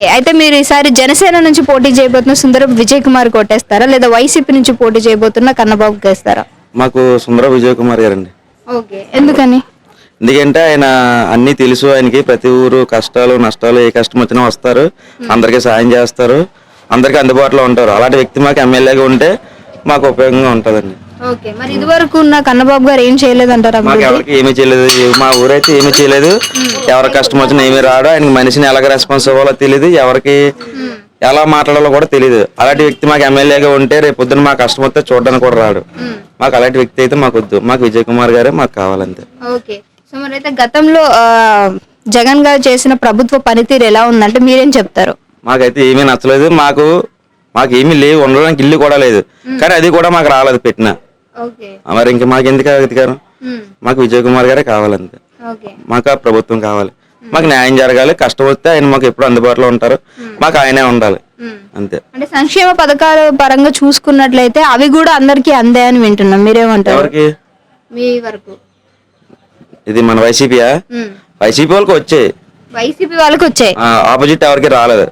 అయితే మీరు ఈసారి జనసేన నుంచి పోటీ చేయబోతున్న సుందరం విజయ్ కుమార్ కొట్టేస్తారా? లేదా వైసీపీ నుంచి పోటీ చేయబోతున్న కన్నబాబు వేస్తారా మాకు సుందర విజయ్ కుమార్ గారండి. ఓకే. ఎందుకని? ఎందుకంటే ఆయన అన్నీ తెలుసు ఆయనకి. ప్రతి ఊరు కష్టాలు నష్టాలు ఏ కష్టం వచ్చినా వస్తారు. అందరికీ సాయం చేస్తారు. అందరికీ అందుబాటులో ఉంటారు. అలాంటి వ్యక్తి మాకు ఎమ్మెల్యేగా ఉంటే మాకు ఉపయోగంగా ఉంటుందండి. ఓకే మరి ఇదివరకు ఉన్న కన్నబాబు గారు ఏం చేయలేదంటారా మాకు ఎవరికి ఏమీ చేయలేదు. మా ఊరైతే ఏమీ చేయలేదు. ఎవరి కష్టం వచ్చినా ఏమీ రాడు ఆయనకి మనిషిని ఎలాగ రెస్పాన్స్ ఇవ్వాలో తెలియదు ఎవరికి ఎలా మాట్లాడాలో కూడా తెలియదు అలాంటి వ్యక్తి మాకు ఎమ్మెల్యేగా ఉంటే రేపు పొద్దున్న మా కష్టం వస్తే చూడడానికి కూడా రాడు. మాకు అలాంటి వ్యక్తి అయితే మాకు వద్దు. మాకు విజయ్ కుమార్ గారే మాకు కావాలంతే. ఓకే. సో మరి అయితే గతంలో జగన్ గారు చేసిన ప్రభుత్వ పనితీరు ఎలా ఉందంటే మీరేం చెప్తారు? మాకైతే ఏమీ నచ్చలేదు. మాకు మాకు ఏమీ లేవు. ఉండడానికి ఇల్లు కూడా లేదు. కానీ అది కూడా మాకు రాలేదు పెట్టిన. మరి ఇంక మాకు ఎందుకు అధికారం మాకు విజయ్ కుమార్ గారే కావాలంతే మాకు ఆ ప్రభుత్వం కావాలి. మాకు న్యాయం జరగాలి. కష్టం వస్తే ఆయన మాకు ఎప్పుడు అందుబాటులో ఉంటారు. మాకు ఆయనే ఉండాలి. అంతే. అంటే సంక్షేమ పథకాల పరంగా చూసుకున్నట్లయితే అవి కూడా అందరికీ అందాయని వింటున్నాం. మీరేమంటారు? ఎవరికి? మీ వరకు. ఇది మన వైసీపీయా? వైసీపీ వాళ్ళకి వచ్చాయి. వైసీపీ వాళ్ళకి వచ్చాయి. ఆపోజిట్ ఎవరికి రాలేదు.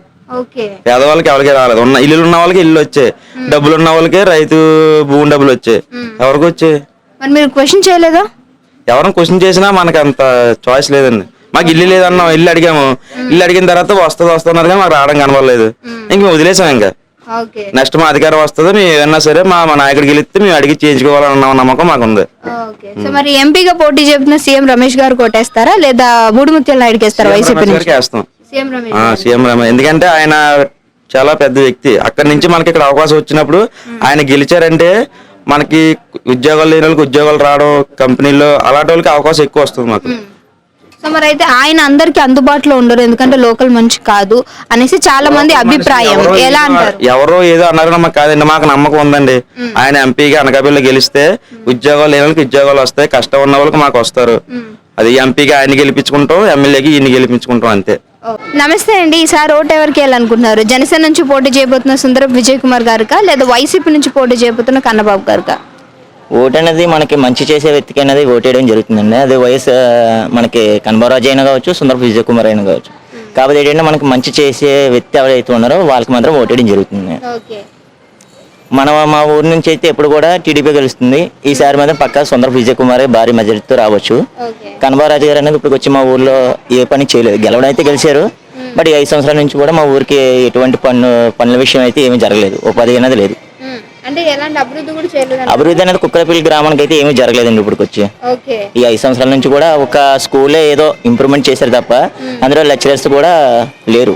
పేదవాళ్ళకి ఎవరికి రాలేదు. ఉన్న ఇల్లు ఉన్న వాళ్ళకి ఇల్లు వచ్చాయి డబ్బులు ఉన్న వాళ్ళకి రైతు భూమి డబ్బులు వచ్చాయి ఎవరికి వచ్చాయి మరి మీరు క్వశ్చన్ చేయలేదా? ఎవరైనా క్వశ్చన్ చేసినా మనకి అంత చాయిస్ లేదండి. మాకు ఇల్లు లేదన్నాం ఇల్లు అడిగాము. ఇల్లు అడిగిన తర్వాత వస్తుంది వస్తున్నారు కానీ మాకు రావడం కనబడలేదు. ఇంక మేము వదిలేసాం ఇంకా. నెక్స్ట్ మా అధికారం వస్తుంది మేము ఏమన్నా సరే మా మా నాయకుడికి మేము అడిగి చేయించుకోవాలన్న నమ్మకం మాకు ఉంది సో మరి ఎంపీగా పోటీ చెప్తున్న సీఎం రమేష్ గారు కొట్టేస్తారా? లేదా బూడిముత్యాల నాయుడుకి వేస్తారా వైసీపీ వేస్తాం. సీఎం రమేష్ ఎందుకంటే ఆయన చాలా పెద్ద వ్యక్తి. అక్కడి నుంచి మనకి ఇక్కడ అవకాశం వచ్చినప్పుడు ఆయన గెలిచారంటే మనకి ఉద్యోగాలు లేని వాళ్ళకి ఉద్యోగాలు రావడం కంపెనీల్లో అలాంటి వాళ్ళకి అవకాశం ఎక్కువ వస్తుంది మాకు. సో మరి అయితే ఆయన అందరికి అందుబాటులో ఉండరు ఎందుకంటే లోకల్ మనిషి కాదు అనేసి చాలా మంది అభిప్రాయం. ఎవరో ఎలా అంటారు? ఎవరో ఏదో అన్నారు మాకు కాదండి మాకు నమ్మకం ఉందండి. ఆయన ఎంపీగా అనకాపల్లిలో గెలిస్తే ఉద్యోగాలు లేని వాళ్ళకి ఉద్యోగాలు వస్తాయి కష్టం ఉన్న వాళ్ళకి మాకు వస్తారు. అది ఎంపీగా ఆయన గెలిపించుకుంటాం ఎమ్మెల్యేకి ఈయన గెలిపించుకుంటాం అంతే. నమస్తే అండి ఈసారి ఓటు ఎవరికి వెళ్ళాలనుకుంటున్నారు జనసేన నుంచి పోటీ చేయబోతున్న సుందరం విజయ్ కుమార్ గారుకా లేదా వైసీపీ నుంచి పోటీ చేయబోతున్న కన్నబాబు గారుకా? ఓటు అనేది మనకి మంచి చేసే వ్యక్తికి అనేది ఓటేయడం జరుగుతుందండి. అది వయసు ఆ, మనకి కనబరాజు అయినా కావచ్చు సుందర విజయ్ కుమార్ అయినా కావచ్చు. కాకపోతే ఏంటంటే మనకి మంచి చేసే వ్యక్తి ఎవరైతే ఉన్నారో వాళ్ళకి మాత్రం ఓటేయడం జరుగుతుంది. ఓకే. మన మా ఊరు నుంచి అయితే ఎప్పుడు కూడా టీడీపీ గెలుస్తుంది. ఈసారి మాత్రం పక్కా సుందర విజయ్ కుమార్ భారీ మెజారిటీతో రావచ్చు. కనబారాజు గారు అనేది ఇప్పుడు వచ్చి మా ఊర్లో ఏ పని చేయలేదు. గెలవడం అయితే గెలిచారు. బట్ ఈ ఐదు సంవత్సరాల నుంచి కూడా మా ఊరికి ఎటువంటి పన్ను పనుల విషయం అయితే ఏమీ జరగలేదు. ఉపాధి అనేది లేదు. అభివృద్ధి అనేది కుక్కరపల్లి గ్రామానికి అయితే ఏమీ జరగలేదండి ఇప్పుడు వచ్చి ఈ ఐదు సంవత్సరాల నుంచి కూడా ఒక స్కూలే ఏదో ఇంప్రూవ్మెంట్ చేశారు తప్ప అందులో లెక్చరర్స్ కూడా లేరు.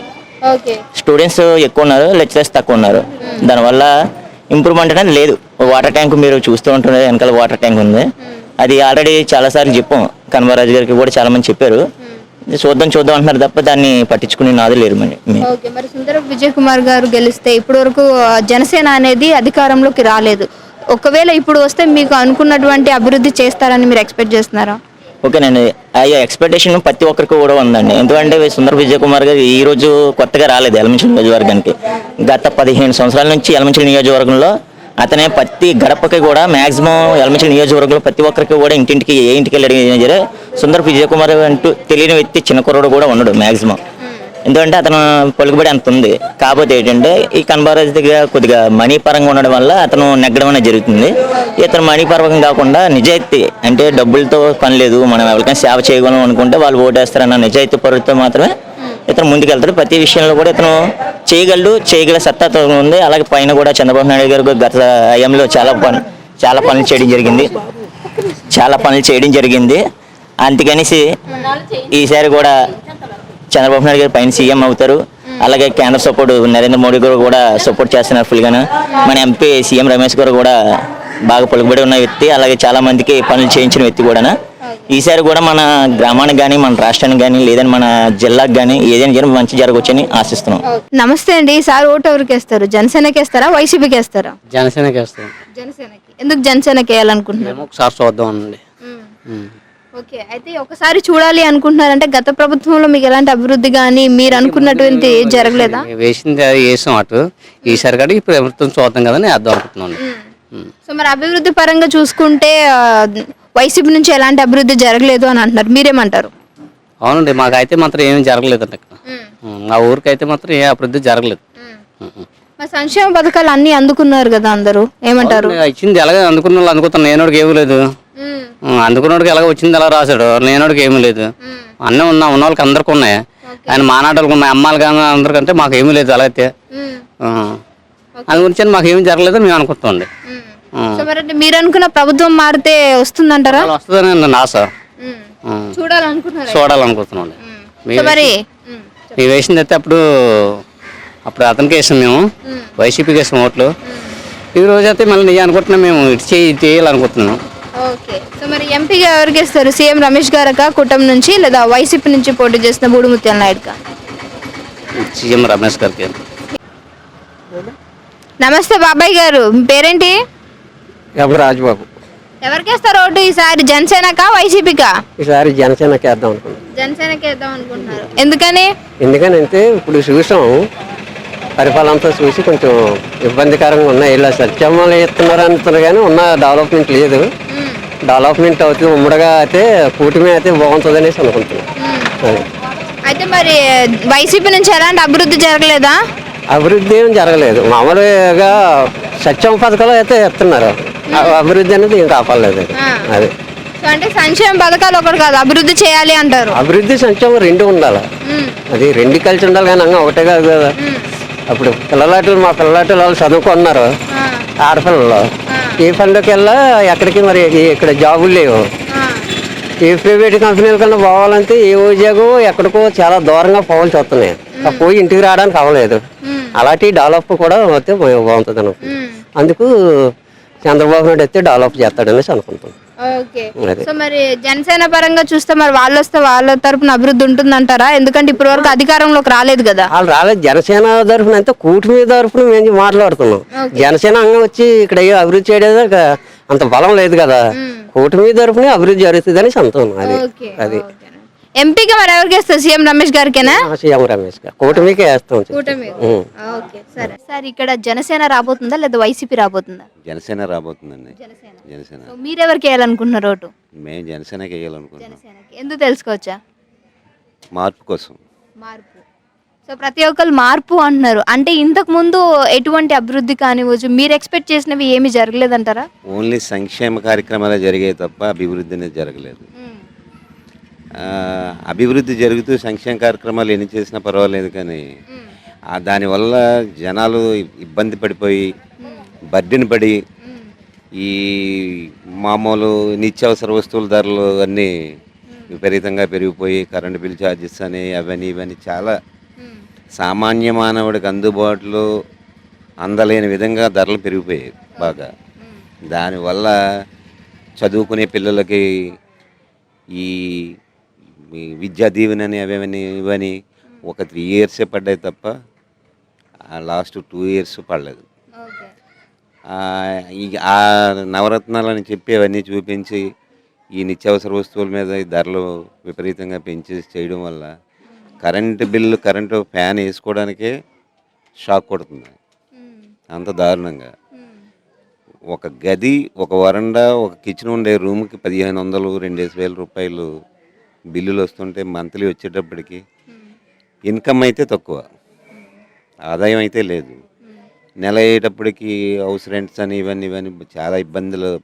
స్టూడెంట్స్ ఎక్కువ ఉన్నారు లెక్చరర్స్ తక్కువ ఉన్నారు. దానివల్ల ఇంప్రూవ్మెంట్ అనేది లేదు. వాటర్ ట్యాంక్ మీరు చూస్తూ ఉంటున్నారు వెనకాల వాటర్ ట్యాంక్ ఉంది. అది ఆల్రెడీ చాలాసార్లు చెప్పాం. కన్వరాజు గారికి కూడా చాలా మంది చెప్పారు చూద్దాం చూద్దాం అంటున్నారు తప్ప దాన్ని పట్టించుకునే నాది లేరు మరి సుందరం విజయ్ కుమార్ గారు గెలిస్తే ఇప్పటి వరకు జనసేన అనేది అధికారంలోకి రాలేదు. ఒకవేళ ఇప్పుడు వస్తే మీకు అనుకున్నటువంటి అభివృద్ధి చేస్తారని మీరు ఎక్స్పెక్ట్ చేస్తున్నారా? ఓకేనండి ఆ ఎక్స్పెక్టేషన్ ప్రతి ఒక్కరికి కూడా ఉందండి. ఎందుకంటే సుందర విజయ్ కుమార్ గారు ఈ రోజు కొత్తగా రాలేదు ఎలమంచిలి నియోజకవర్గానికి. గత పదిహేను సంవత్సరాల నుంచి ఎలమంచిలి నియోజకవర్గంలో అతనే ప్రతి గడపకి కూడా మాక్సిమం ఎలమంచిలి నియోజకవర్గంలో ప్రతి ఒక్కరికి కూడా ఇంటింటికి ఏ ఇంటికి వెళ్ళడం సరే సుందర విజయ్ కుమార్ అంటూ తెలియని వ్యక్తి చిన్న కుర్రోడు కూడా ఉండడు మాక్సిమం. ఎందుకంటే అతను పలుకుబడి అంత ఉంది. కాకపోతే ఏంటంటే ఈ కనబారాజు దగ్గర కొద్దిగా మనీ పరంగా ఉండడం వల్ల అతను నెగ్గడం అనేది జరుగుతుంది. ఇతను మనీ పరంగా కాకుండా నిజాయితీ అంటే డబ్బులతో పని లేదు మనం ఎవరికైనా సేవ చేయగలం అనుకుంటే వాళ్ళు ఓటేస్తారన్న నిజాయితీ పరుతో మాత్రమే ఇతను ముందుకెళ్తాడు. ప్రతి విషయంలో కూడా ఇతను చేయగలడు చేయగల సత్తా ఉంది. అలాగే పైన కూడా చంద్రబాబు నాయుడు గారు గత హయాంలో చాలా పని చాలా పనులు చేయడం జరిగింది. చాలా పనులు చేయడం జరిగింది. అందుకనేసి ఈసారి కూడా చంద్రబాబు నాయుడు గారు పైన సీఎం అవుతారు. అలాగే కేంద్ర సపోర్ట్ నరేంద్ర మోడీ గారు కూడా సపోర్ట్ చేస్తున్నారు ఫుల్గాను మన ఎంపీ సీఎం రమేష్ గారు కూడా బాగా పలుకుబడి ఉన్న వ్యక్తి అలాగే చాలా మందికి పనులు చేయించిన వ్యక్తి కూడా ఈసారి కూడా మన గ్రామానికి కానీ మన రాష్ట్రానికి కానీ లేదని మన జిల్లాకు కానీ ఏదైనా జరగ మంచి జరగవచ్చని ఆశిస్తున్నాం. నమస్తే అండి. ఈసారి ఓటు ఎవరికి వేస్తారు? జనసేనకి వేస్తారా? వైసీపీకి వేస్తారా? జనసేనకి వేస్తాం. జనసేనకి. ఎందుకు జనసేనకి వేయాలనుకుంటున్నారు? మేము ఒకసారి చూద్దాం అండి ఓకే అయితే ఒకసారి చూడాలి అనుకుంటున్నారంటే గత ప్రభుత్వంలో మీకు ఎలాంటి అభివృద్ధి కానీ మీరు అనుకున్నటువంటి జరగలేదా? వేసింది అది వేసాం అటు. ఈసారి కూడా ఇప్పుడు ప్రభుత్వం చూద్దాం కదా నేను వేద్దాం అనుకుంటున్నాను సో మరి అభివృద్ధి పరంగా చూసుకుంటే ఆ, వైసీపీ నుంచి ఎలాంటి అభివృద్ధి జరగలేదు అని అంటున్నారు. మీరేమంటారు? అవునండి మాకైతే మాత్రం ఏమీ జరగలేదండి ఇక్కడ మా ఊరికైతే మాత్రం ఏ అభివృద్ధి జరగలేదు. మరి సంక్షేమ పథకాలు అన్ని అందుకున్నారు కదా అందరూ. ఏమంటారు? ఇచ్చింది ఎలాగ అందుకున్న వాళ్ళు నేనోడికి ఏమీ లేదు. అందుకున్నోడికి ఎలాగ వచ్చింది ఎలా రాశాడు. నేనోడికి ఏమీ లేదు. అన్నీ ఉన్నా ఉన్న వాళ్ళకి అందరికి ఉన్నాయి. ఆయన మానాటలకు ఉన్నాయి. అమ్మాయిలు కానీ అందరికంటే మాకు ఏమీ లేదు అలా అయితే. అందు గురించి మాకు ఏమీ జరగలేదని మేము. సో మరి అనుకున్న ప్రభుత్వం మారితే వస్తుందంటారా? వస్తుందని ఆశ. ఉం. చూడాలనుకుంటున్నారు? చూడాలనుకుంటున్నాం సో మరి మీ వేసింది అయితే అప్పుడు అప్పుడు అతనికి వేసాం మేము. వైసీపీకి వేసాం ఓట్లు. ఈ రోజు అయితే మళ్ళీ నీ అనుకుంటున్నాం మేము ఇటు చేయి ఇటు చేయాలనుకుంటున్నాం ఓకే. సో మరి ఎంపీగా ఎవరికి ఇస్తారు సీఎం రమేష్ గారక కూటమి నుంచి లేదా వైసీపీ నుంచి పోటీ చేసిన బూడిముత్యాల నాయుడుగా సీఎం రమేష్ గారికి నమస్తే బాబాయ్ గారు. మీ పేరేంటి? ఎం రాజబాబు? ఎవరికి వేస్తారు ఓటు ఈసారి? జనసేనకా వైసీపీకా ఈసారి జనసేనకి వేద్దాం అనుకున్నాం. జనసేనకి వేద్దాం అనుకుంటున్నారు. ఎందుకని? ఎందుకనంటే ఇప్పుడు చూసాం. పరిపాలన అంతా చూసి కొంచెం ఇబ్బందికరంగా ఉన్నాయి. ఇలా సత్యమ్మలు ఇస్తున్నారు అంటున్నారు కానీ ఉన్న డెవలప్మెంట్ లేదు. డెవలప్మెంట్ అవుతుంది ఉమ్మడిగా అయితే కూటమి అయితే బాగుంటుంది అనేసి అనుకుంటున్నాం అది. అయితే మరి వైసీపీ నుంచి ఎలాంటి అభివృద్ధి జరగలేదా? అభివృద్ధి ఏం జరగలేదు. మామూలుగా సత్యం పథకాలు అయితే ఇస్తున్నారు ఆ అభివృద్ధి అనేది ఏం కాపాడలేదు. అది. అంటే సంక్షేమ పథకాలు ఒకటి కాదు అభివృద్ధి చేయాలి అంటారు. అభివృద్ధి సంక్షేమం రెండు ఉండాలి. అది రెండు కలిసి ఉండాలి కానీ అంగ ఒకటే కాదు కదా. అప్పుడు పిల్లలాటలు మా పిల్లలాటలు వాళ్ళు చదువుకున్నారు ఆడపిల్లలు. వెళ్ళా ఎక్కడికి మరి? ఇక్కడ జాబులు లేవు. ఏ ప్రైవేట్ కంపెనీల కన్నా పోవాలంటే ఏ ఉద్యోగం ఎక్కడికో చాలా దూరంగా పోవాల్సి వస్తున్నాయి పోయి ఇంటికి రావడానికి అవ్వలేదు. అలాంటి డెవలప్ కూడా వస్తే బాగుంటుంది అనుకుంటున్నాను అందుకు చంద్రబాబు నాయుడు అయితే డెవలప్ చేస్తాడనేసి అనుకుంటున్నాను. ఓకే. సో మరి జనసేన పరంగా చూస్తే మరి వాళ్ళు వస్తే వాళ్ళ తరపున అభివృద్ధి ఉంటుందంటారా? ఎందుకంటే ఇప్పటి వరకు అధికారంలోకి రాలేదు కదా. వాళ్ళు రాలేదు. జనసేన తరఫున అంతా కూటమి తరఫున మేము మాట్లాడుతున్నాం. జనసేన అంగం వచ్చి ఇక్కడ ఏ అభివృద్ధి చేయడం అంత బలం లేదు కదా. కూటమి తరఫున అభివృద్ధి జరుగుతుంది అని సంతం అది. అది. ఎంపీగా మరి ఎవరికి వేస్తారు సీఎం రమేష్ గారికేనా? ఆ సీఎం రమేష్ గారు. కూటమికే వేస్తాం ఉం. ఓకే సరే. సార్ ఇక్కడ జనసేన రాబోతుందా లేదా వైసీపీ రాబోతుందా? జనసేన రాబోతుందండి. జనసేన. జనసేన. సో మీరెవరికి వేయాలనుకుంటున్నారు ఓటు? మేము జనసేనకి వేయాలనుకుంటున్నాం. జనసేనకి. ఎందుకు తెలుసుకోవచ్చా? మార్పు కోసం. మార్పు. సో ప్రతి ఒక్కరు మార్పు అంటున్నారు. అంటే ఇంతకు ముందు ఎటువంటి అభివృద్ధి కానివ్వచ్చు మీరు ఎక్స్పెక్ట్ చేసినవి ఏమి జరగలేదంటారా? ఓన్లీ సంక్షేమ కార్యక్రమాలే జరిగాయి తప్ప అభివృద్ధి అనేది జరగలేదు. అభివృద్ధి జరుగుతూ సంక్షేమ కార్యక్రమాలు ఎన్ని చేసినా పర్వాలేదు కానీ ఆ దానివల్ల జనాలు ఇబ్బంది పడిపోయి బర్డెన్ పడి ఈ మామూలు నిత్యావసర వస్తువుల ధరలు అన్నీ విపరీతంగా పెరిగిపోయి కరెంటు బిల్ ఛార్జెస్ అని అవన్నీ ఇవన్నీ చాలా సామాన్య మానవుడికి అందుబాటులో అందలేని విధంగా ధరలు పెరిగిపోయాయి బాగా. దానివల్ల చదువుకునే పిల్లలకి ఈ ఈ విద్యా దీవెనని అవేమని ఇవని ఒక త్రీ ఇయర్సే పడ్డాయి తప్ప లాస్ట్ టూ ఇయర్స్ పడలేదు. ఆ, నవరత్నాలని చెప్పి అవన్నీ చూపించి ఈ నిత్యావసర వస్తువుల మీద ఈ ధరలు విపరీతంగా పెంచి చేయడం వల్ల కరెంటు బిల్లు కరెంటు ఫ్యాన్ వేసుకోవడానికే షాక్ కొడుతుంది. అంత దారుణంగా. ఒక గది ఒక వరండా ఒక కిచెన్ ఉండే రూమ్కి పదిహేను వందలు రెండేసి వేల రూపాయలు బిల్లులు వస్తుంటే మంత్లీ వచ్చేటప్పటికి ఇన్కమ్ అయితే తక్కువ. ఆదాయం అయితే లేదు. నెల అయ్యేటప్పటికి హౌస్ రెంట్స్ అని ఇవన్నీ ఇవన్నీ చాలా ఇబ్బందులు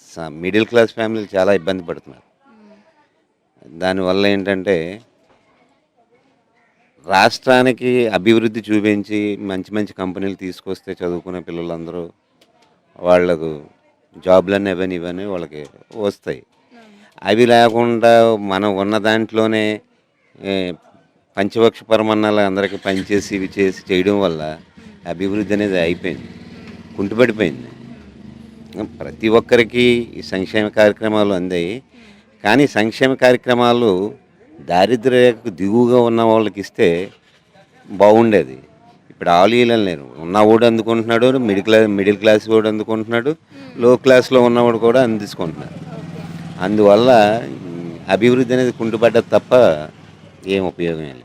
స- మిడిల్ క్లాస్ ఫ్యామిలీలు చాలా ఇబ్బంది పడుతున్నారు. దానివల్ల ఏంటంటే రాష్ట్రానికి అభివృద్ధి చూపించి మంచి మంచి కంపెనీలు తీసుకొస్తే చదువుకునే పిల్లలందరూ వాళ్ళకు జాబ్లన్నీ ఇవన్నీ ఇవన్నీ వాళ్ళకి వస్తాయి. అవి లేకుండా మనం ఉన్న దాంట్లోనే పంచవక్ష పంచపక్ష పరమన్నాలు అందరికీ పనిచేసి ఇవి చేసి చేయడం వల్ల అభివృద్ధి అనేది అయిపోయింది కుంటుపడిపోయింది. ప్రతి ఒక్కరికి ఈ సంక్షేమ కార్యక్రమాలు అందాయి. కానీ సంక్షేమ కార్యక్రమాలు దారిద్ర రేఖకు దిగువగా ఉన్న వాళ్ళకి ఇస్తే బాగుండేది. ఇప్పుడు ఆలీలం లేరు. ఉన్నవాడు అందుకుంటున్నాడు మిడిల్ క్లాస్ మిడిల్ క్లాస్ కూడా అందుకుంటున్నాడు లో క్లాస్లో ఉన్నవాడు కూడా అందించుకుంటున్నాడు. అందువల్ల అభివృద్ధి అనేది కుంటుపడ్డది తప్ప ఏం ఉపయోగం లేదు.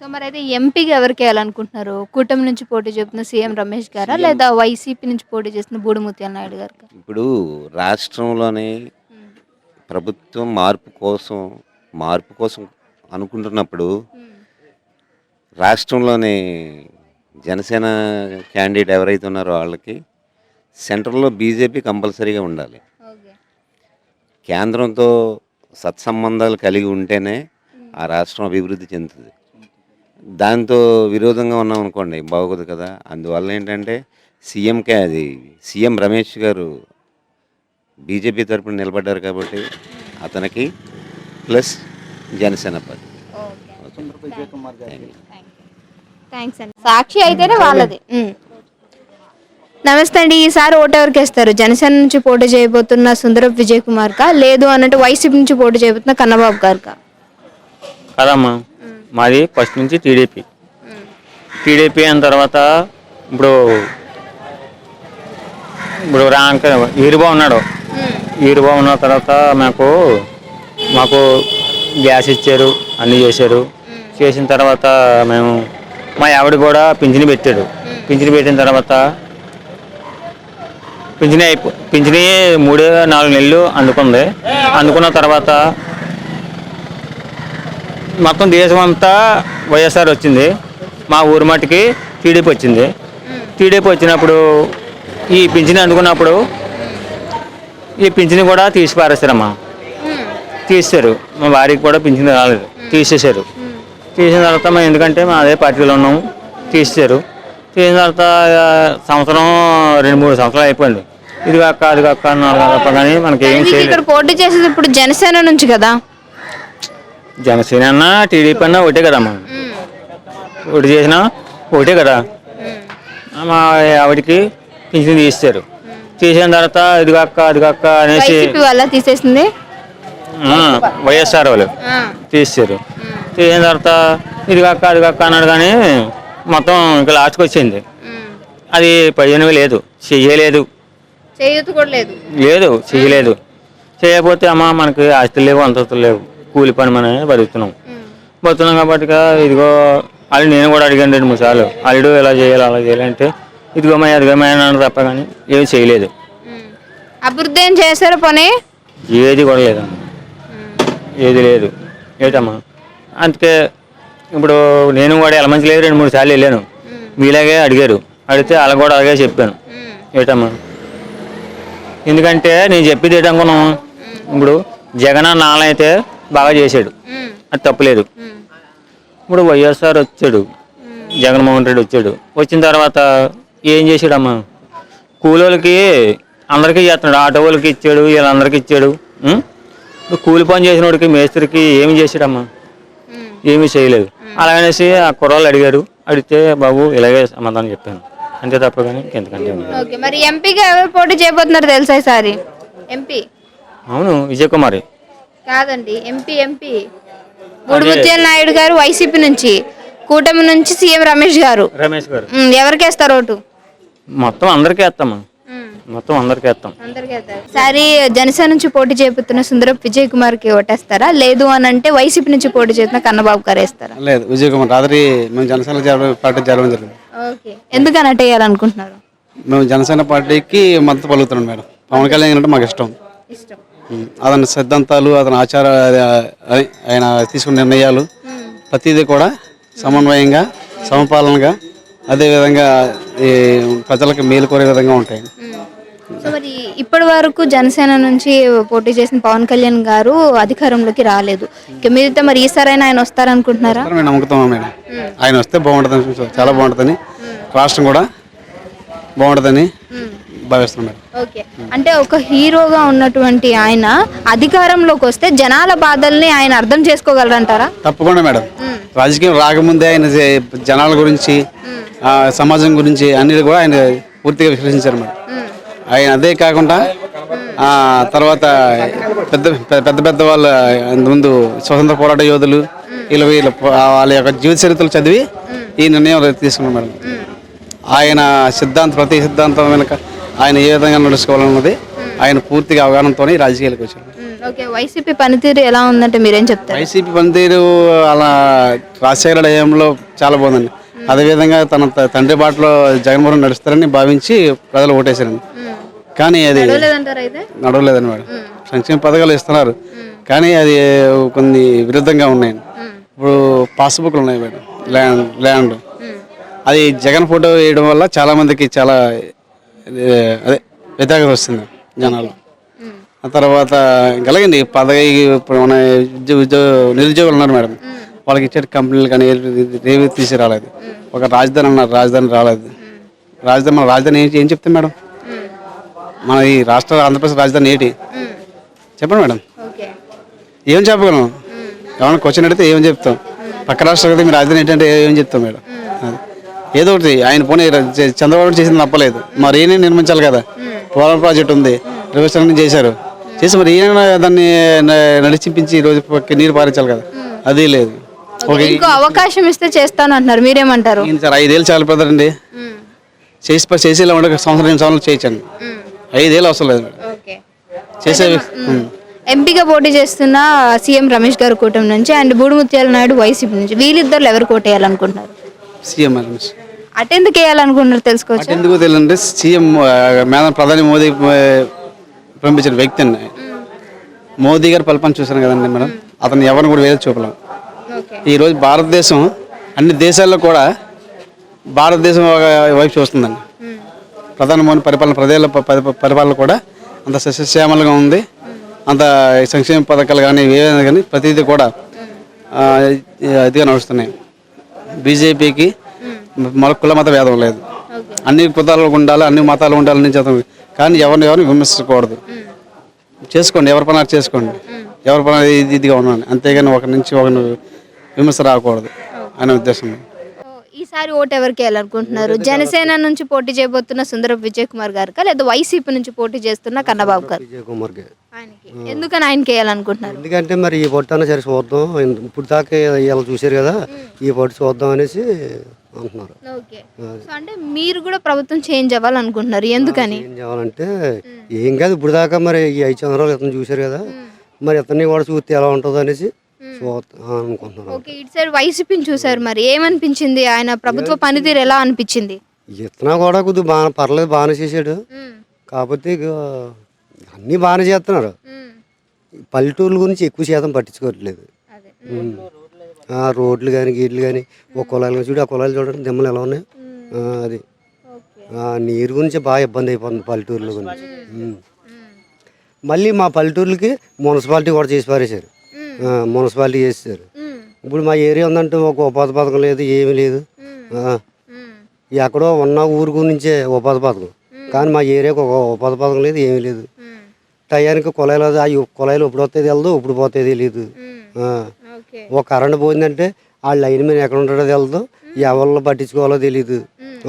సో మరి అయితే ఎంపీగా ఎవరికి వేయాలనుకుంటున్నారు? కూటమి నుంచి పోటీ చేస్తున్న సీఎం రమేష్ గారా? లేదా వైసీపీ నుంచి పోటీ చేస్తున్న బూడిముత్యాల నాయుడు గారు ఇప్పుడు రాష్ట్రంలోనే ప్రభుత్వం మార్పు కోసం మార్పు కోసం అనుకుంటున్నప్పుడు రాష్ట్రంలోని జనసేన క్యాండిడేట్ ఎవరైతే ఉన్నారో వాళ్ళకి సెంట్రల్లో బీజేపీ కంపల్సరీగా ఉండాలి. కేంద్రంతో సత్సంబంధాలు కలిగి ఉంటేనే ఆ రాష్ట్రం అభివృద్ధి చెందుతుంది. దాంతో విరోధంగా ఉన్నాం అనుకోండి బాగోదు కదా. అందువల్ల ఏంటంటే సీఎంకే అది సీఎం రమేష్ గారు బీజేపీ తరపున నిలబడ్డారు కాబట్టి అతనికి ప్లస్ జనసేన పార్టీ. థ్యాంక్స్ అండి. సాక్షి అయితేనే వాళ్ళది. నమస్తే అండి ఈసారి ఓటు ఎవరికి వేస్తారు జనసేన నుంచి పోటీ చేయబోతున్న సుందరపు విజయ్ కుమార్ కా లేదు అన్నట్టు వైసీపీ నుంచి పోటీ చేయబోతున్న కన్నబాబు గారుకా? కదమ్మా. మాది ఫస్ట్ నుంచి టీడీపీ. టీడీపీ అయిన తర్వాత ఇప్పుడు ఇప్పుడు రాంక ఈరుబా ఉన్నాడు. ఈరుబా ఉన్న తర్వాత మాకు మాకు గ్యాస్ ఇచ్చారు అన్నీ చేశారు. చేసిన తర్వాత మేము మా ఆవిడ కూడా పింఛని పెట్టాడు. పింఛని పెట్టిన తర్వాత పింఛని అయిపో పింఛని మూడు నాలుగు నెలలు అందుకుంది. అందుకున్న తర్వాత మొత్తం దేశం అంతా వైఎస్ఆర్ వచ్చింది. మా ఊరు మట్టుకి టీడీపీ వచ్చింది. టీడీపీ వచ్చినప్పుడు ఈ పింఛని అందుకున్నప్పుడు ఈ పింఛని కూడా తీసి పారేస్తారమ్మా మా వారికి కూడా పింఛని రాలేదు. తీసేశారు. తీసిన తర్వాత మేము ఎందుకంటే మా అదే పార్టీలో ఉన్నాము తీసేశారు. తీసిన తర్వాత సంవత్సరం రెండు మూడు సంవత్సరాలు అయిపోయింది. ఇది కాక అది కాక కానీ మనకి ఏం మీకు చేయలేదు. ఇక్కడ పోటీ చేసేది ఇప్పుడు జనసేన నుంచి కదా? జనసేన అన్నా టీడీపీ అన్నా ఒకటే కదమ్మా ఒకటి చేసినా ఒకటే కదా. మా ఆవిడకి పింఛన్ తీస్తారు తీసిన తర్వాత ఇది కాక అది కాక అనేసి వైసీపీ వల్ల తీసేసింది? ఆ, వైఎస్ఆర్ వాళ్ళు తీస్తారు తీసిన తర్వాత ఇది కాక అది కాక అన్నాడు కానీ మొత్తం ఇంకా లాస్ట్కి వచ్చింది. అది ప్రయోజనం లేదు. చెయ్యలేదు. కూడా లేదు. లేదు చెయ్యలేదు చేయకపోతే అమ్మ మనకి ఆస్తులు లేవు అంతస్తులు లేవు. కూలి పని మనం బతుకుతున్నాం. బతుకుతున్నాం కాబట్టి ఇదిగో వాళ్ళు నేను కూడా అడిగాను రెండు మూడు సార్లు. అల్లుడు ఇలా చేయాలి అలా చేయాలి అంటే ఇదిగోమయ్య అదిగోమయ్య అని తప్ప కానీ ఏమి చేయలేదు. అభివృద్ధి ఏం చేశారు పని? ఏది కూడా లేదమ్మా. ఏది లేదు. ఏటమ్మా? అందుకే ఇప్పుడు నేను కూడా ఎలమంచి లేదు రెండు మూడు సార్లు వెళ్ళాను. మీలాగే అడిగారు. అడిగితే వాళ్ళకి కూడా అలాగే చెప్పాను. ఏటమ్మా? ఎందుకంటే నేను చెప్పేది ఏంటనుకున్నాం ఇప్పుడు జగన్ అన్న అయితే బాగా చేశాడు. అది తప్పులేదు ఇప్పుడు వైఎస్ఆర్ వచ్చాడు. జగన్మోహన్ రెడ్డి వచ్చాడు. వచ్చిన తర్వాత ఏం చేశాడమ్మా? కూలోళ్ళకి అందరికీ చేస్తున్నాడు. ఆటో వాళ్ళకి ఇచ్చాడు వీళ్ళందరికీ ఇచ్చాడు. కూలి పని చేసిన వాడికి మేస్త్రికి ఏమి చేశాడమ్మా? ఏమీ చేయలేదు. అలాగనేసి ఆ కుర్రాళ్ళు అడిగారు. అడిగితే బాబు ఇలాగే సమాధానం చెప్పాను. అంతే తప్ప కానీ. ఓకే మరి ఎంపీగా ఎవరు పోటీ చేయబోతున్నారు తెలుసా ఈసారి? ఎంపీ అవును విజయ్ కుమారి. కాదండి ఎంపీ ఎంపీ గుడిముత్యాల నాయుడు గారు వైసీపీ నుంచి కూటమి నుంచి సీఎం రమేష్ గారు. రమేష్ గారు. ఉమ్, ఎవరికి వేస్తారు ఓటు? మొత్తం అందరికీ వేస్తామా మొత్తం అందరికీ వేస్తాం. సారి జనసేన నుంచి పోటీ చేయబోతున్న సుందరపు విజయ్ కుమార్కి ఓటేస్తారా? లేదు అని అంటే వైసీపీ నుంచి పోటీ చేస్తున్న కన్నబాబు గారు వేస్తారా? లేదు విజయ్ కుమార్. రాత్రి మేము జనసేన పార్టీ చేరడం జరిగింది. ఓకే. ఎందుకని అటు వేయాలనుకుంటున్నారు మేము జనసేన పార్టీకి మద్దతు పలుకుతున్నాం మేడం. పవన్ కళ్యాణ్ అంటే మాకు ఇష్టం. అతని సిద్ధాంతాలు అతని ఆచార అది- ఆయన తీసుకున్న నిర్ణయాలు ప్రతిదీ కూడా సమన్వయంగా సమపాలనగా అదేవిధంగా ఈ ప్రజలకు మేలు కోరే విధంగా ఉంటాయి. సో మరి ఇప్పటి వరకు జనసేన నుంచి పోటీ చేసిన పవన్ కళ్యాణ్ గారు అధికారంలోకి రాలేదు. ఇక మీదట మరి ఈసారైనా ఆయన వస్తారనుకుంటున్నారా? మేము నమ్ముతున్నాం మేడం. ఆయన వస్తే బాగుంటుందని చాలా బాగుంటుందని. రాష్ట్రం కూడా బాగుంటుందని భావిస్తున్నాం మేడం. ఓకే. అంటే ఒక హీరోగా ఉన్నటువంటి ఆయన అధికారంలోకి వస్తే జనాల బాధల్ని ఆయన అర్థం చేసుకోగలరంటారా? తప్పకుండా మేడం. రాజకీయం రాకముందే ఆయన జే- జనాల గురించి ఆ, సమాజం గురించి అన్ని కూడా ఆయన పూర్తిగా విశ్లేషించారు మేడం. ఆయన అదే కాకుండా ఆ, తర్వాత పెద్ద పెద్ద- పెద్ద వాళ్ళ ముందు స్వతంత్ర పోరాట యోధులు వీళ్ళ వీళ్ళ వాళ్ళ యొక్క జీవిత చరిత్రలు చదివి ఈ నిర్ణయం తీసుకున్నాం మేడం. ఆయన సిద్ధాంతం ప్రతి సిద్ధాంతం వెనుక ఆయన ఏ విధంగా నడుచుకోవాలన్నది ఆయన పూర్తిగా అవగాహనతో రాజకీయాలకు వచ్చారు. ఓకే వైసీపీ పనితీరు ఎలా ఉందంటే మీరేం చెప్తారు? వైసీపీ పనితీరు అలా రాజశేఖర హయాంలో చాలా బాగుందండి. అదేవిధంగా తన తండ్రి బాటలో జగన్మోహన్ నడుస్తారని భావించి ప్రజలు ఓటేశారండి. కానీ అది నడవలేదండి మేడం. సంక్షేమ పథకాలు ఇస్తున్నారు. కానీ అది కొన్ని విరుద్ధంగా ఉన్నాయి. ఇప్పుడు పాస్బుక్లు ఉన్నాయి మేడం. Land land. అది జగన్ ఫోటో వేయడం వల్ల చాలా మందికి చాలా అదే వ్యతిరేకత వస్తుంది జనాలు ఆ తర్వాత ఇంకా అలాగండి పదవి ఇప్పుడు మన ఉద్యోగ ఉద్యోగ నిరుద్యోగులు ఉన్నారు మేడం. వాళ్ళకి ఇచ్చే కంపెనీలు కానీ ఏవి తీసి రాలేదు. ఒక రాజధాని అన్నారు రాజధాని రాలేదు. రాజధాని మన రాజధాని ఏంటి ఏం చెప్తాం మేడం? మన ఈ రాష్ట్ర ఆంధ్రప్రదేశ్ రాజధాని ఏంటి? చెప్పండి మేడం. ఏం చెప్పగలం? ఏమైనా క్వశ్చన్ అడిగితే ఏం చెప్తాం? పక్క రాష్ట్రాలు కదా మీ రాజధాని ఏంటంటే ఏం చెప్తాం మేడం. ఏదో ఒకటి ఆయన పోనీ చంద్రబాబు చేసింది తప్పలేదు. మరి ఈయన నిర్మించాలి కదా. పోలవరం ప్రాజెక్ట్ ఉంది. రివర్సన్ చేశారు. చేసి మరి ఈయన దాన్ని నడిచింపించి ఈ రోజు పక్క నీరు పారించాలి కదా. అది లేదు. ఇంకో అవకాశం ఇస్తే చేస్తాను అంటున్నారు. మీరేమంటారు? సార్ ఐదేళ్ళు చాలా పెద్దరండి చేసి ప- చేసి ఇలా ఉండే సంవత్సరం సంవత్సరాలు చేయొచ్చండి. ఐదేళ్ళు అవసరం లేదు చేసే. ఎంపీగా పోటీ చేస్తున్న సీఎం రమేష్ గారు కూటమి నుంచి అండ్ బూడిముత్యాల నాయుడు వైసీపీ నుంచి వీళ్ళిద్దరు ఎవరు కోటేయాలనుకుంటున్నారు సీఎం మేడం అటెందుకు వేయాలనుకుంటున్నారు తెలుసుకోవచ్చు? అటు ఎందుకు తెలియదంటే సీఎం మేడం ప్రధాని మోదీ పంపించిన వ్యక్తి అండి. మోదీ గారు పల్పని చూశాను కదండి మేడం. అతను ఎవరిని కూడా వేరే చూపలేం. ఓకే. ఈరోజు భారతదేశం అన్ని దేశాల్లో కూడా భారతదేశం ఒక వైపు చూస్తుందండి. ప్రధానమంత్రి పరిపాలన ప్రజల పరిపాలన కూడా అంత సస్యశ్యామలుగా ఉంది. అంత సంక్షేమ పథకాలు కానీ ఏవైనా కానీ ప్రతిదీ కూడా ఇదిగా నడుస్తున్నాయి. బీజేపీకి మన కుల మత భేదం లేదు. అన్ని కులాలు ఉండాలి అన్ని మతాలు ఉండాలని చదువు కానీ ఎవరిని ఎవరిని విమర్శించకూడదు. చేసుకోండి ఎవరి పని చేసుకోండి. ఎవరి పని ఇదిగా ఉండండి అంతేగాని ఒకరి నుంచి ఒకరిని విమర్శ రాకూడదు. అనే ఉద్దేశం. ఈసారి ఓటు ఎవరికి వేయాలనుకుంటున్నారు? జనసేన నుంచి పోటీ చేయబోతున్న సుందర విజయ్ కుమార్ గారు లేదా వైసీపీ నుంచి పోటీ చేస్తున్న కన్నబాబు గారు? విజయ్ కుమార్కి ఆయనకి ఎందుకని ఆయనకి వేయాలనుకుంటున్నారు? ఎందుకంటే మరి ఈ పొట్టు అన్న సరే చూద్దాం. ఇప్పుడు దాకా ఇలా చూశారు కదా ఈ పొట్టు చూద్దాం అనేసి అంటున్నారు. ఓకే. సో అంటే మీరు కూడా ప్రభుత్వం చేంజ్ అవ్వాలనుకుంటున్నారు. ఎందుకని? ఏం చేయాలంటే ఏం కాదు ఇప్పుడు దాకా మరి ఈ ఐదు సంవత్సరాలు ఇతను చూశారు కదా మరి ఇతన్ని కూడా చూస్తే ఎలా ఉంటుందో అనేసి చూద్దాం అనుకుంటున్నారు ఓకే ఇటు సైడ్ వైసీపీని చూసారు మరి. ఏమనిపించింది? ఆయన ప్రభుత్వ పనితీరు ఎలా అనిపించింది? ఇతను కూడా కొద్దిగా బాగా పర్లేదు బాగానే చేశాడు కాకపోతే ఇక అన్నీ బాగానే చేస్తున్నారు. పల్లెటూర్ల గురించి ఎక్కువ శాతం పట్టించుకోవట్లేదు. ఆ రోడ్లు కానీ గీట్లు కానీ ఒక కులాలు కానీ చూడు ఆ కులాలు చూడండి దిమ్మలు ఎలా ఉన్నాయి? అది. నీరు గురించి బాగా ఇబ్బంది అయిపోతుంది పల్లెటూర్ల గురించి. మళ్ళీ మా పల్లెటూర్లకి మున్సిపాలిటీ కూడా చేసి పారేశారు. మున్సిపాలిటీ చేసేసారు ఇప్పుడు మా ఏరియా ఉందంటే ఒక ఉపాధి పథకం లేదు ఏమీ లేదు. ఎక్కడో ఉన్న ఊరు గురించే ఉపాధి పథకం. కానీ మా ఏరియాకి ఒక ఉపాధి పథకం లేదు ఏమీ లేదు. టయానికి కుళాయిలు ఆ కుళాయిలు ఇప్పుడు వస్తే తెలదు. ఇప్పుడు పోతే తెలియదు. ఒక కరెంట్ పోయిందంటే ఆ లైన్ మీద ఎక్కడ ఉంటాడో తెలదు ఎవరిలో పట్టించుకోవాలో తెలియదు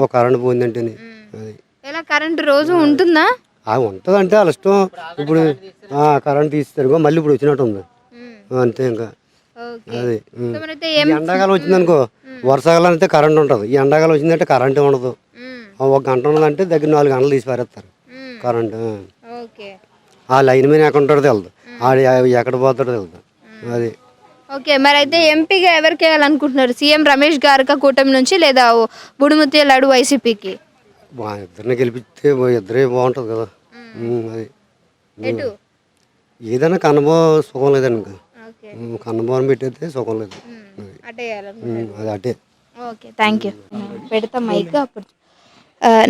ఒక కరెంట్ పోయిందంటేనే. అది. ఎలా కరెంట్ రోజు ఉంటుందా? ఆ ఉంటుందంటే వాళ్ళ ఇష్టం. ఇప్పుడు కరెంట్ తీస్తారు మళ్ళీ ఇప్పుడు వచ్చినట్టు ఉంది అంతే ఇంకా. అది ఎండాకాలం వచ్చిందనుకో వర్షాకాలం అయితే కరెంట్ ఉంటుంది. ఈ ఎండాకాలం వచ్చిందంటే కరెంట్ ఉండదు. ఒక గంట ఉన్నదంటే దగ్గర నాలుగు గంటలు తీసి పారేస్తారు. కరెంట్ ఆ. ఓకే. ఆ లైన్ మీద ఎక్కడ ఉంటాడో తెలియదు ఆడు ఎక్కడ పోతాడో తెలియదు అది. ఓకే మరి అయితే ఎంపీగా ఎవరికి వేయాలనుకుంటున్నారు సీఎం రమేష్ గారికి కూటమి నుంచి లేదా బుడిముత్యాల నాయుడు వైసీపీకి మా ఇద్దరిని గెలిపిస్తే ఇద్దరే బాగుంటుంది కదా. అది. ఏదైనా కన్నబో సుఖం లేదండి ఇంకా. పెట్టేస్తే సుఖం లేదు. అది. అటే ఉం, అది అటే. ఓకే థ్యాంక్ యూ పెడతాం మైక్ అప్పుడు.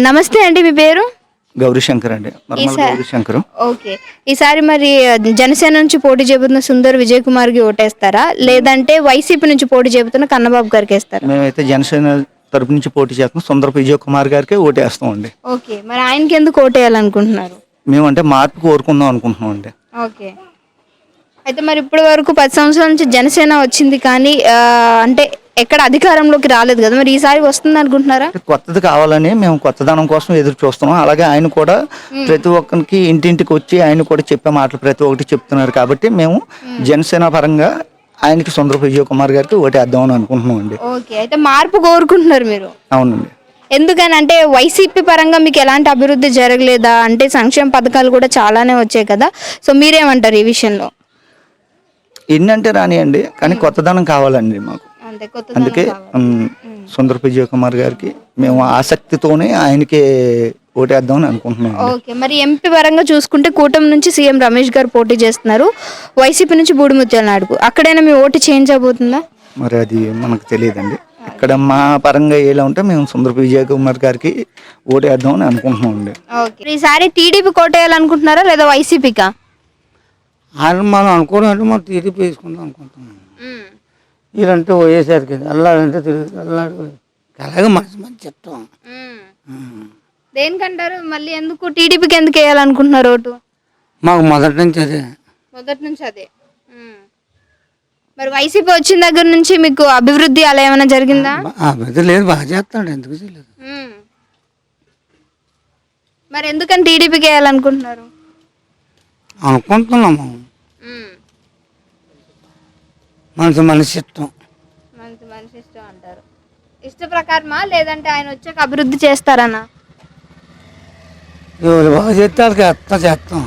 నమస్తే అండి మీ పేరు? గౌరీశంకర్ అండి. గౌరీశంకర్. ఓకే. ఈసారి మరి జనసేన నుంచి పోటీ చేయబోతున్న సుందర్ విజయ్ కుమార్కి ఓటేస్తారా? లేదంటే వైసీపీ నుంచి పోటీ చేయబోతున్న కన్నబాబు గారికి వేస్తారా? మేమైతే జనసేన తరపు నుంచి పోటీ చేస్తున్నాం. సుందర విజయ్ కుమార్ గారికి ఓటేస్తాం అండి ఓకే మరి ఆయనకి ఎందుకు ఓటేయాలనుకుంటున్నారు? మేమంటే మార్పు కోరుకుందాం అనుకుంటున్నాం అండి ఓకే. అయితే మరి ఇప్పటి వరకు పది సంవత్సరాల నుంచి జనసేన వచ్చింది కానీ ఆ, అంటే ఎక్కడ అధికారంలోకి రాలేదు కదా. మరి ఈసారి వస్తుంది అనుకుంటున్నారా? కొత్తది కావాలని మేము కొత్తదనం కోసం ఎదురు చూస్తున్నాం. అలాగే ఆయన కూడా ప్రతి ఒక్కరికి ఇంటింటికి వచ్చి ఆయన కూడా చెప్పే మాటలు ప్రతి ఒక్కటి చెప్తున్నారు కాబట్టి మేము జనసేన పరంగా ఆయనకి సుందర విజయ్ కుమార్ గారికి ఓటేద్దాం అని అనుకుంటున్నాం అండి. ఓకే. అయితే మార్పు కోరుకుంటున్నారు మీరు? అవునండి. ఎందుకని అంటే వైసీపీ పరంగా మీకు ఎలాంటి అభివృద్ధి జరగలేదా? అంటే సంక్షేమ పథకాలు కూడా చాలానే వచ్చాయి కదా. సో మీరేమంటారు ఈ విషయంలో? ఎన్నంటే రానియండి కానీ కొత్తదనం కావాలండి మాకు. అందుకే సుందర విజయ్ కుమార్ గారికి మేము ఆసక్తితోనే ఆయనకి ఓటేద్దామని అనుకుంటున్నాం ఓకే మరి ఎంపీ పరంగా చూసుకుంటే కూటమి నుంచి సీఎం రమేష్ గారు పోటీ చేస్తున్నారు. వైసీపీ నుంచి బూడిముత్యాల నాడుకు అక్కడైనా మీ ఓటు చేంజ్ అవబోతుందా మరి అది మనకు తెలియదండి. ఇక్కడ మా పరంగా ఎలా ఉంటే మేము సుందర విజయ్ కుమార్ గారికి ఓటేద్దామని అనుకుంటున్నాం అండి ఓకే ఈసారి టీడీపీ కోటేయాలనుకుంటున్నారా లేదా వైసీపీకా? ఆయన మనం అనుకోవడం అంటే మనం టీడీపీ వేసుకుందాం అనుకుంటున్నాం. వీళ్ళంటే వైఎస్ఆర్కి అల్లాడంటే తిరిగి అల్లాడు అలాగే మంచి మంచి చెప్తాం. దేనికంటారు? మళ్ళీ ఎందుకు టీడీపీకి ఎందుకు వేయాలనుకుంటున్నారు ఓటు? మాకు మొదటి నుంచి అదే. మొదటి నుంచి అదే. మరి వైసీపీ వచ్చిన దగ్గర నుంచి మీకు అభివృద్ధి అలా ఏమైనా జరిగిందా? పెద్ద లేదు బాగా చేస్తాడు ఎందుకు చేయలేదు? మరి ఎందుకని టీడీపీకి వేయాలనుకుంటున్నారు? అనుకుంటున్నాము మనసు మనిషి ఇష్టం మంచి మనిషి ఇష్టం అంటారు. ఇష్ట ప్రకారమా? లేదంటే ఆయన వచ్చాక అభివృద్ధి చేస్తారనా? ఎవరు బాగా వాళ్ళకి ఎత్తా చేస్తాం.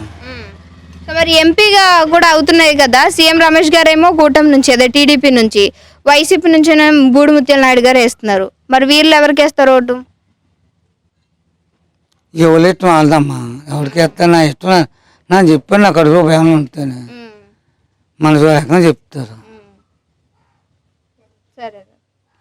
సో మరి ఎంపీగా కూడా అవుతున్నాయి కదా సీఎం రమేష్ గారేమో కూటమి నుంచి అదే టీడీపీ నుంచి వైసీపీ నుంచి బూడిముత్యాల నాయుడు గారు వేస్తున్నారు. మరి వీళ్ళు ఎవరికి వేస్తారు ఓటు? ఎవరు ఇష్టం వాళ్ళదమ్మా. ఎవరికి ఎత్తా నా ఇష్టం నా చెప్పాను అడుగు ఏమైనా ఉంటేనే. మనసు రకంగా చెప్తారు.